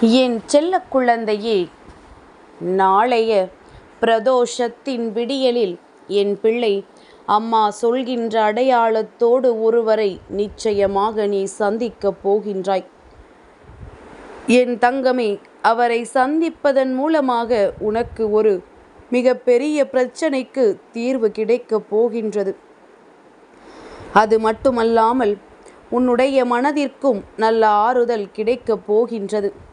என் செல்ல குழந்தையே நாளைய பிரதோஷத்தின் விடியலில் என் பிள்ளை அம்மா சொல்கின்ற அடையாளத்தோடு ஒருவரை நிச்சயமாக நீ சந்திக்கப் போகின்றாய். என் தங்கமே அவரை சந்திப்பதன் மூலமாக உனக்கு ஒரு மிகப்பெரிய பிரச்சனைக்கு தீர்வு கிடைக்கப் போகின்றது. அது மட்டுமல்லாமல் உன்னுடைய மனதிற்கும் நல்ல ஆறுதல் கிடைக்கப் போகின்றது.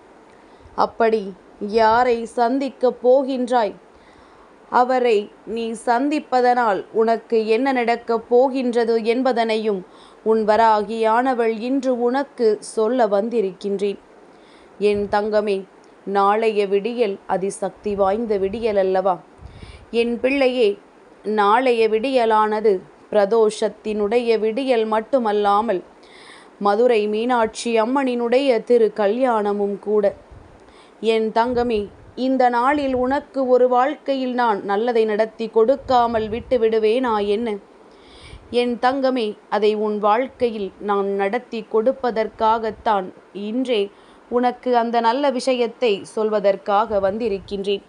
அப்படி யாரை சந்திக்கப் போகின்றாய்? அவரை நீ சந்திப்பதனால் உனக்கு என்ன நடக்கப் போகின்றது என்பதனையும் உன் வராகியானவள் இன்று உனக்கு சொல்ல வந்திருக்கின்றேன். என் தங்கமே நாளைய விடியல் அதிசக்தி வாய்ந்த விடியல் அல்லவா என் பிள்ளையே நாளைய விடியலானது பிரதோஷத்தினுடைய விடியல் மட்டுமல்லாமல் மதுரை மீனாட்சி அம்மனினுடைய திரு கல்யாணமும் கூட. என் தங்கமே இந்த நாளில் உனக்கு ஒரு வாழ்க்கையில் நான் நல்லதை நடத்தி கொடுக்காமல் விட்டு விடுவேனா என்ன? என் தங்கமே அதை உன் வாழ்க்கையில் நான் நடத்தி கொடுப்பதற்காகத்தான் இன்றே உனக்கு அந்த நல்ல விஷயத்தை சொல்வதற்காக வந்திருக்கின்றேன்.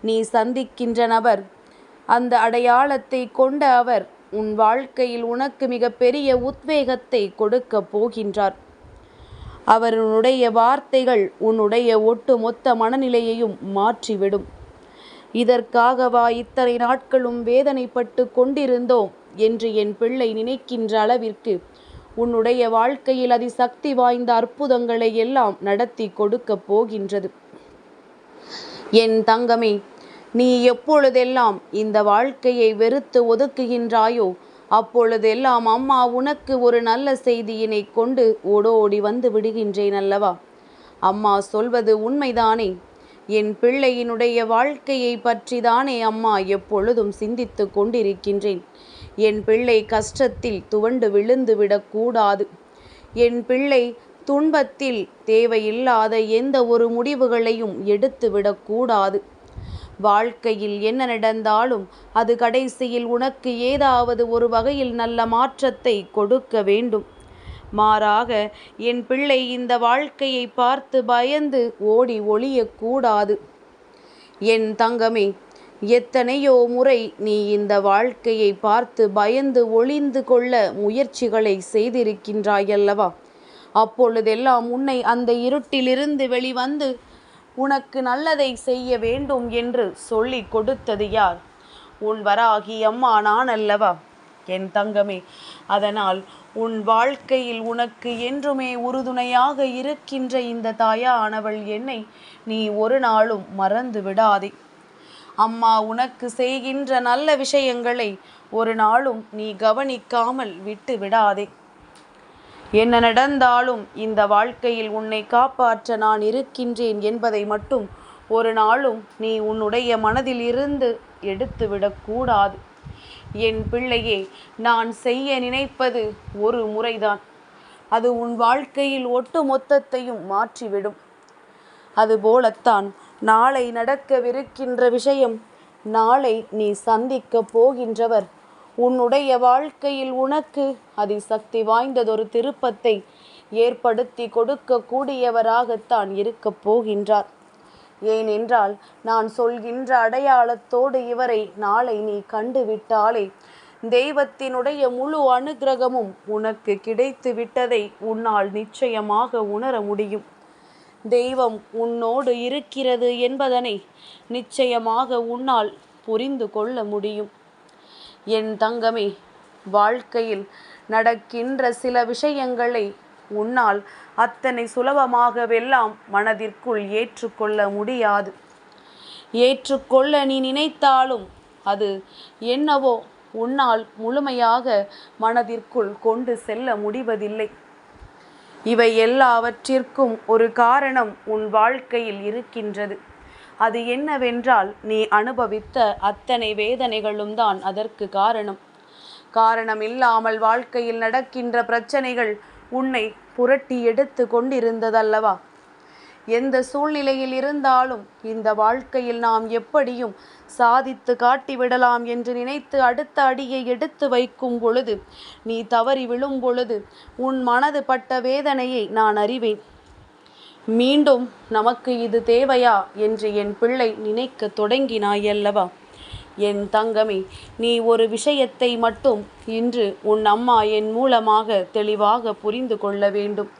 நீ சந்திக்கின்ற நபர் அந்த அடையாளத்தை கொண்ட அவர் உன் வாழ்க்கையில் உனக்கு மிகப்பெரிய உத்வேகத்தை கொடுக்கப் போகின்றார். அவருடைய வார்த்தைகள் உன்னுடைய ஒட்டு மொத்த மனநிலையையும் மாற்றிவிடும். இதற்காகவா இத்தனை நாட்களும் வேதனைப்பட்டு கொண்டிருந்தோம் என்று என் பிள்ளை நினைக்கின்ற அளவிற்கு உன்னுடைய வாழ்க்கையில் அதிசக்தி வாய்ந்த அற்புதங்களை எல்லாம் நடத்தி கொடுக்கப் போகின்றது. என் தங்கமே நீ எப்பொழுதெல்லாம் இந்த வாழ்க்கையை வெறுத்து ஒதுக்குகின்றாயோ அப்பொழுதெல்லாம் அம்மா உனக்கு ஒரு நல்ல செய்தியினை கொண்டு ஓடோடி வந்து விடுகின்றேன் அல்லவா? அம்மா சொல்வது உண்மைதானே? என் பிள்ளையினுடைய வாழ்க்கையை பற்றிதானே அம்மா எப்பொழுதும் சிந்தித்து கொண்டிருக்கின்றேன். என் பிள்ளை கஷ்டத்தில் துவண்டு விழுந்து விடக்கூடாது என் பிள்ளை துன்பத்தில் தேவையில்லாத எந்த ஒரு முடிவுகளையும் எடுத்து விடக்கூடாது வாழ்க்கையில் என்ன நடந்தாலும் அது கடைசியில் உனக்கு ஏதாவது ஒரு வகையில் நல்ல மாற்றத்தை கொடுக்க வேண்டும். மாறாக என் பிள்ளை இந்த வாழ்க்கையை பார்த்து பயந்து ஓடி ஒளியக்கூடாது. என் தங்கமே எத்தனையோ முறை நீ இந்த வாழ்க்கையை பார்த்து பயந்து ஒளிந்து கொள்ள முயற்சிகளை செய்திருக்கின்றாயல்லவா? அப்பொழுதெல்லாம் உன்னை அந்த இருட்டிலிருந்து வெளிவந்து உனக்கு நல்லதை செய்ய வேண்டும் என்று சொல்லி கொடுத்தது யார்? உன் வராகி அம்மா நான் அல்லவா? என் தங்கமே அதனால் உன் வாழ்க்கையில் உனக்கு என்றுமே உறுதுணையாக இருக்கின்ற இந்த தாயானவள் என்னை நீ ஒரு நாளும் மறந்து விடாதே. அம்மா உனக்கு செய்கின்ற நல்ல விஷயங்களை ஒரு நாளும் நீ கவனிக்காமல் விட்டு விடாதே. என்ன நடந்தாலும் இந்த வாழ்க்கையில் உன்னை காப்பாற்ற நான் இருக்கின்றேன் என்பதை மட்டும் ஒரு நாளும் நீ உன்னுடைய மனதில் இருந்து எடுத்துவிடக்கூடாது என் பிள்ளையே நான் செய்ய நினைப்பது ஒரு முறைதான். அது உன் வாழ்க்கையில் ஒட்டு மொத்தத்தையும் மாற்றிவிடும் அதுபோலத்தான் நாளை நடக்கவிருக்கின்ற விஷயம் நாளை நீ சந்திக்கப் போகின்றவர் உன்னுடைய வாழ்க்கையில் உனக்கு அதிசக்தி வாய்ந்ததொரு திருப்பத்தை ஏற்படுத்தி கொடுக்கக்கூடியவராகத்தான் இருக்கப் போகின்றார். ஏனென்றால் நான் சொல்கின்ற அடையாளத்தோடு இவரை நாளை நீ கண்டுவிட்டாலே தெய்வத்தினுடைய முழு அனுகிரகமும் உனக்கு கிடைத்து விட்டதை உன்னால் நிச்சயமாக உணர முடியும். தெய்வம் உன்னோடு இருக்கிறது என்பதனை நிச்சயமாக உன்னால் புரிந்து கொள்ள முடியும். என் தங்கமே வாழ்க்கையில் நடக்கின்ற சில விஷயங்களை உன்னால் அத்தனை சுலபமாகவெல்லாம் மனதிற்குள் ஏற்றுக்கொள்ள முடியாது. ஏற்றுக்கொள்ள நீ நினைத்தாலும் அது என்னவோ உன்னால் முழுமையாக மனதிற்குள் கொண்டு செல்ல முடிவதில்லை. இவை எல்லாவற்றிற்கும் ஒரு காரணம் உன் வாழ்க்கையில் இருக்கின்றது. அது என்னவென்றால் நீ அனுபவித்த அத்தனை வேதனைகளும் தான் அதற்கு காரணம். காரணம் இல்லாமல் வாழ்க்கையில் நடக்கின்ற பிரச்சனைகள் உன்னை புரட்டி எடுத்து கொண்டிருந்ததல்லவா? எந்த சூழ்நிலையில் இருந்தாலும் இந்த வாழ்க்கையில் நாம் எப்படியும் சாதித்து காட்டிவிடலாம் என்று நினைத்து அடுத்த அடியை எடுத்து வைக்கும் பொழுது நீ தவறி விழும் பொழுது உன் மனது பட்ட வேதனையை நான் அறிவேன். மீண்டும் நமக்கு இது தேவையா என்று என் பிள்ளை நினைக்க தொடங்கினாயல்லவா? என் தங்கமே நீ ஒரு விஷயத்தை மட்டும் இன்று உன் அம்மா என் மூலமாக தெளிவாக புரிந்து கொள்ள வேண்டும்.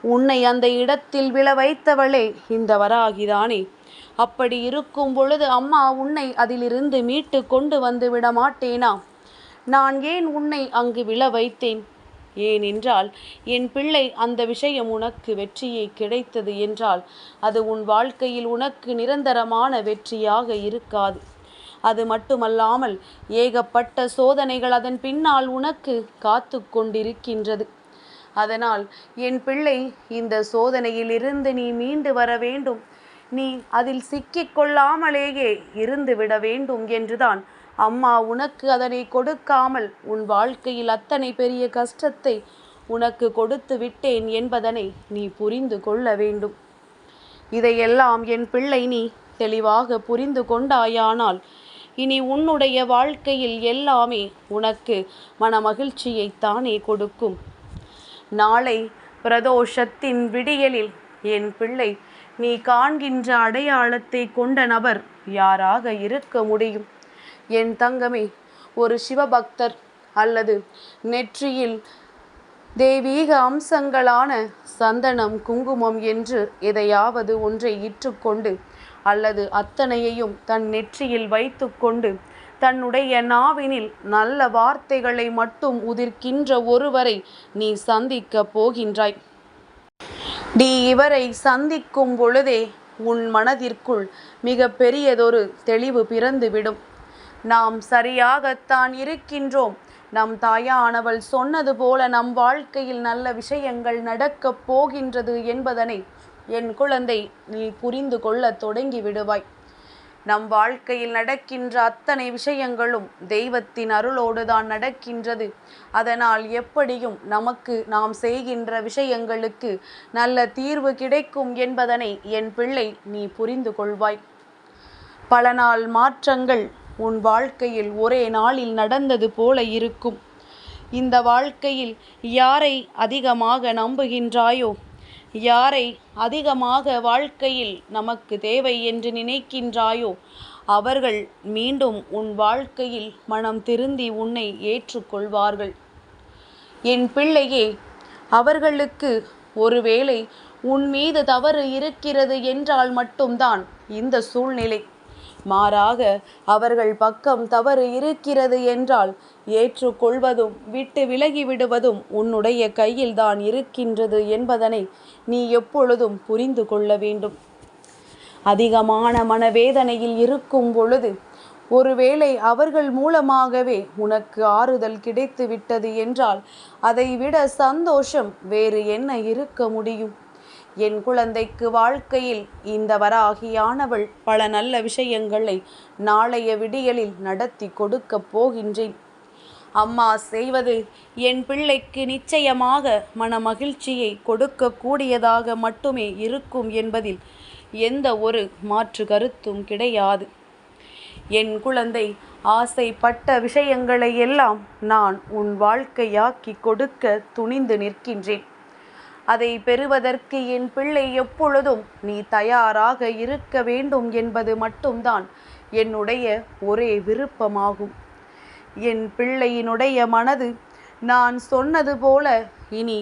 உன்னை அந்த இடத்தில் விழ வைத்தவளே இந்த வராகிதானே. அப்படி இருக்கும் பொழுது அம்மா உன்னை அதிலிருந்து மீட்டு கொண்டு வந்து விட மாட்டேனா? நான் ஏன் உன்னை அங்கு விழ வைத்தேன்? ஏனென்றால் என் பிள்ளை அந்த விஷயம் உனக்கு வெற்றியை கிடைத்தது என்றால் அது உன் வாழ்க்கையில் உனக்கு நிரந்தரமான வெற்றியாக இருக்காது. அது மட்டுமல்லாமல் ஏகப்பட்ட சோதனைகள் அதன் பின்னால் உனக்கு காத்து கொண்டிருக்கின்றது. அதனால் என் பிள்ளை இந்த சோதனையிலிருந்து நீ மீண்டு வர வேண்டும். நீ அதில் சிக்கிக் கொள்ளாமலேயே இருந்து விட வேண்டும் என்றுதான் அம்மா உனக்கு அதனை கொடுக்காமல் உன் வாழ்க்கையில் அத்தனை பெரிய கஷ்டத்தை உனக்கு கொடுத்து விட்டேன் என்பதனை நீ புரிந்து கொள்ள வேண்டும். இதையெல்லாம் என் பிள்ளை நீ தெளிவாக புரிந்து கொண்டாயானால் இனி உன்னுடைய வாழ்க்கையில் எல்லாமே உனக்கு மனமகிழ்ச்சியைத்தானே கொடுக்கும். நாளை பிரதோஷத்தின் விடியலில் என் பிள்ளை நீ காண்கின்ற அடையாளத்தை கொண்ட நபர் யாராக இருக்க முடியும்? என் தங்கமே ஒரு சிவபக்தர் அல்லது நெற்றியில் தெய்வீக அம்சங்களான சந்தனம் குங்குமம் என்று எதையாவது ஒன்றை இற்றுக்கொண்டு அல்லது அத்தனையையும் தன் நெற்றியில் வைத்துக்கொண்டு தன்னுடைய நாவினில் நல்ல வார்த்தைகளை மட்டும் உதிர்க்கின்ற ஒருவரை நீ சந்திக்கப் போகின்றாய். நீ இவரை சந்திக்கும் பொழுதே உன் மனதிற்குள் மிக பெரியதொரு தெளிவு பிறந்துவிடும். நாம் சரியாகத்தான் இருக்கின்றோம். நம் தாயானவள் சொன்னது போல நம் வாழ்க்கையில் நல்ல விஷயங்கள் நடக்கப் போகின்றது என்பதனை என் குழந்தை நீ புரிந்து கொள்ள தொடங்கி விடுவாய் நம் வாழ்க்கையில் நடக்கின்ற அத்தனை விஷயங்களும் தெய்வத்தின் அருளோடு தான் நடக்கின்றது. அதனால் எப்படியும் நமக்கு நாம் செய்கின்ற விஷயங்களுக்கு நல்ல தீர்வு கிடைக்கும் என்பதனை என் பிள்ளை நீ புரிந்து கொள்வாய். பல நாள் மாற்றங்கள் உன் வாழ்க்கையில் ஒரே நாளில் நடந்தது போல இருக்கும். இந்த வாழ்க்கையில் யாரை அதிகமாக நம்புகின்றாயோ? யாரை அதிகமாக வாழ்க்கையில் நமக்கு தேவை என்று நினைக்கின்றாயோ? அவர்கள் மீண்டும் உன் வாழ்க்கையில் மனம் திருந்தி உன்னை ஏற்றுக்கொள்வார்கள். என் பிள்ளையே அவர்களுக்கு ஒருவேளை உன் மீது தவறு இருக்கிறது என்றால் மட்டும்தான் இந்த சூழ்நிலை. மாறாக அவர்கள் பக்கம் தவறு இருக்கிறது என்றால் ஏற்றுக்கொள்வதும் விட்டு விலகி விடுவதும் உன்னுடைய கையில்தான் இருக்கின்றது என்பதனை நீ எப்பொழுதும் புரிந்து கொள்ள வேண்டும். அதிகமான மனவேதனையில் இருக்கும் பொழுது ஒருவேளை அவர்கள் மூலமாகவே உனக்கு ஆறுதல் கிடைத்து விட்டது என்றால் அதைவிட சந்தோஷம் வேறு என்ன இருக்க முடியும்? என் குழந்தைக்கு வாழ்க்கையில் இந்த வராகியானவள் பல நல்ல விஷயங்களை நாளைய விடியலில் நடத்தி கொடுக்கப் போகின்றேன். அம்மா செய்வது என் பிள்ளைக்கு நிச்சயமாக மன மகிழ்ச்சியை கொடுக்கக்கூடியதாக மட்டுமே இருக்கும் என்பதில் எந்த ஒரு மாற்று கருத்தும் கிடையாது. என் குழந்தை ஆசைப்பட்ட விஷயங்களை எல்லாம் நான் உன் வாழ்க்கையாக்கி கொடுக்க துணிந்து நிற்கின்றேன். அதை பெறுவதற்கு என் பிள்ளை எப்பொழுதும் நீ தயாராக இருக்க வேண்டும் என்பது மட்டும்தான் என்னுடைய ஒரே விருப்பமாகும். என் பிள்ளையினுடைய மனது நான் சொன்னது போல இனி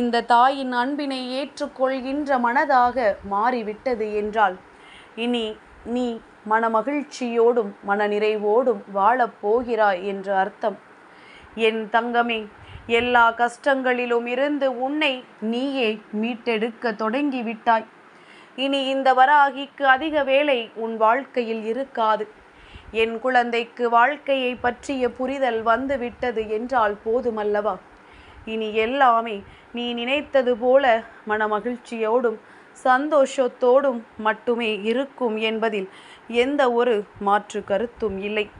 இந்த தாயின் அன்பினை ஏற்றுக்கொள்கின்ற மனதாக மாறிவிட்டது என்றால் இனி நீ மனமகிழ்ச்சியோடும் மனநிறைவோடும் வாழப்போகிறாய் என்று அர்த்தம். என் தங்கமே எல்லா கஷ்டங்களிலும் இருந்து உன்னை நீயே மீட்டெடுக்க தொடங்கிவிட்டாய். இனி இந்த வராகிக்கு அதிக வேலை உன் வாழ்க்கையில் இருக்காது. என் குழந்தைக்கு வாழ்க்கையை பற்றிய புரிதல் வந்துவிட்டது என்றால் போதுமல்லவா? இனி எல்லாமே நீ நினைத்தது போல மனமகிழ்ச்சியோடும் சந்தோஷத்தோடும் மட்டுமே இருக்கும் என்பதில் எந்த ஒரு மாற்று கருத்தும் இல்லை.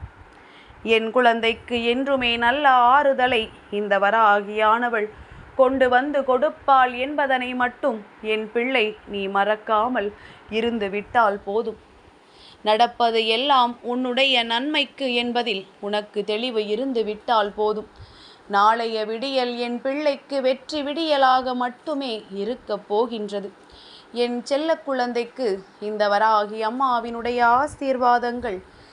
என் குழந்தைக்கு என்றுமே நல்ல ஆறுதலை இந்த வராகியானவள் கொண்டு வந்து கொடுப்பாள் என்பதனை மட்டும் என் பிள்ளை நீ மறக்காமல் இருந்து விட்டால் போதும். நடப்பது எல்லாம் உன்னுடைய நன்மைக்கு என்பதில் உனக்கு தெளிவு இருந்து விட்டால் போதும். நாளைய விடியல் என் பிள்ளைக்கு வெற்றி விடியலாக மட்டுமே இருக்கப் போகின்றது. என் செல்ல குழந்தைக்கு இந்த வராகி அம்மாவினுடைய ஆசீர்வாதங்கள்